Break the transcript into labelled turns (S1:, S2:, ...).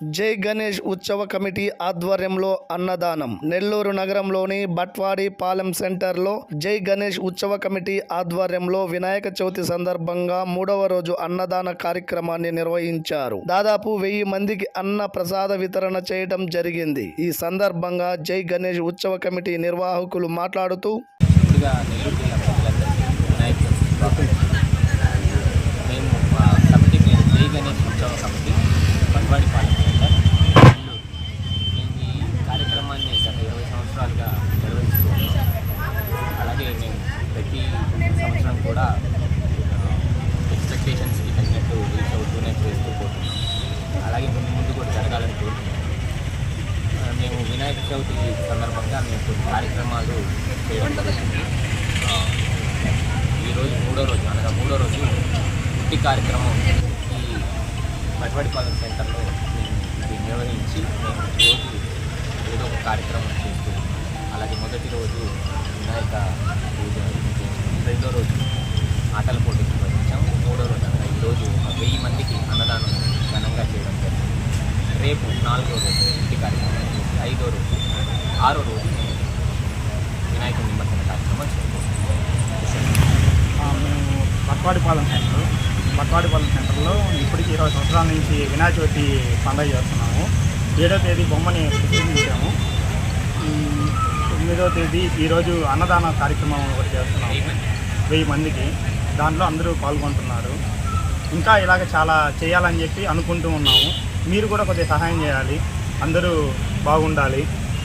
S1: జై గణేష్ ఉత్సవ కమిటీ ఆధ్వర్యంలో అన్నదానం. నెల్లూరు నగరంలోని బట్వాడి పాలెం సెంటర్లో జై గణేష్ ఉత్సవ కమిటీ ఆధ్వర్యంలో వినాయక చవితి సందర్భంగా మూడవ రోజు అన్నదాన కార్యక్రమాన్ని నిర్వహించారు. దాదాపు వెయ్యి మందికి అన్న ప్రసాద వితరణ చేయడం జరిగింది. ఈ సందర్భంగా జై గణేష్ ఉత్సవ కమిటీ నిర్వాహకులు మాట్లాడుతూ
S2: నెల్లూరు జిల్లా ప్రజలందరికీ వినాయక చవితి శుభాకాంక్షలు. మేము మా కమిటీ పేరు జై గణేష్ ఉత్సవ కమిటీ పట్వాడి పాలన సెంటర్ నెల్లూరు మేము ఈ కార్యక్రమాన్ని గత ఇరవై సంవత్సరాలుగా నిర్వహిస్తూ ఉన్నాం అలాగే మేము ప్రతి సంవత్సరం కూడా ఎక్స్పెక్టేషన్స్కి తగినట్టు రీచ్ అవుతూనే చేస్తూ పోతున్నాం. అలాగే ముందు ముందు కూడా జరగాలని కోరుతున్నాం మేము వినాయక చవితి సందర్భంగా మేము కొన్ని కార్యక్రమాలు చేయడం జరుగుతుంది. ఈరోజు మూడో రోజు అనగా మూడో రోజు పుట్టి కార్యక్రమం ఈ పట్వాడిపాలెం సెంటర్లో మేము నిర్వహించి మేము రోజు ఏదో ఒక కార్యక్రమం చేస్తూ అలాగే మొదటి రోజు వినాయక పూజ చేసాము. రెండో రోజు ఆటల పోటీ నిర్వహించాము మూడో రోజు అనగా ఈరోజు ఒక వెయ్యి మందికి అన్నదానం ఘనంగా చేయడం జరిగింది రేపు నాలుగో రోజు ఇంటి కార్యక్రమం ఐదో రోజు ఆరో రోజు మేము వినాయకుడి నిమజ్జన కార్యక్రమం
S3: మేము పట్వాడిపాలెం సెంటర్ పట్వాడిపాలెం సెంటర్లో ఇప్పటికి ఇరవై సంవత్సరాల నుంచి వినాయక చవితి పండుగ చేస్తున్నాము. ఏడో తేదీ బొమ్మని ప్రతిష్ఠించాము ఉమ్, తొమ్మిదో తేదీ ఈరోజు అన్నదాన కార్యక్రమం ఒకటి చేస్తున్నాము. వెయ్యి మందికి. దాంట్లో అందరూ పాల్గొంటున్నారు. ఇంకా ఇలాగ చాలా చేయాలని చెప్పి అనుకుంటూ ఉన్నాము. మీరు కూడా కొద్దిగా సహాయం చేయాలి. అందరూ బాగుండాలి.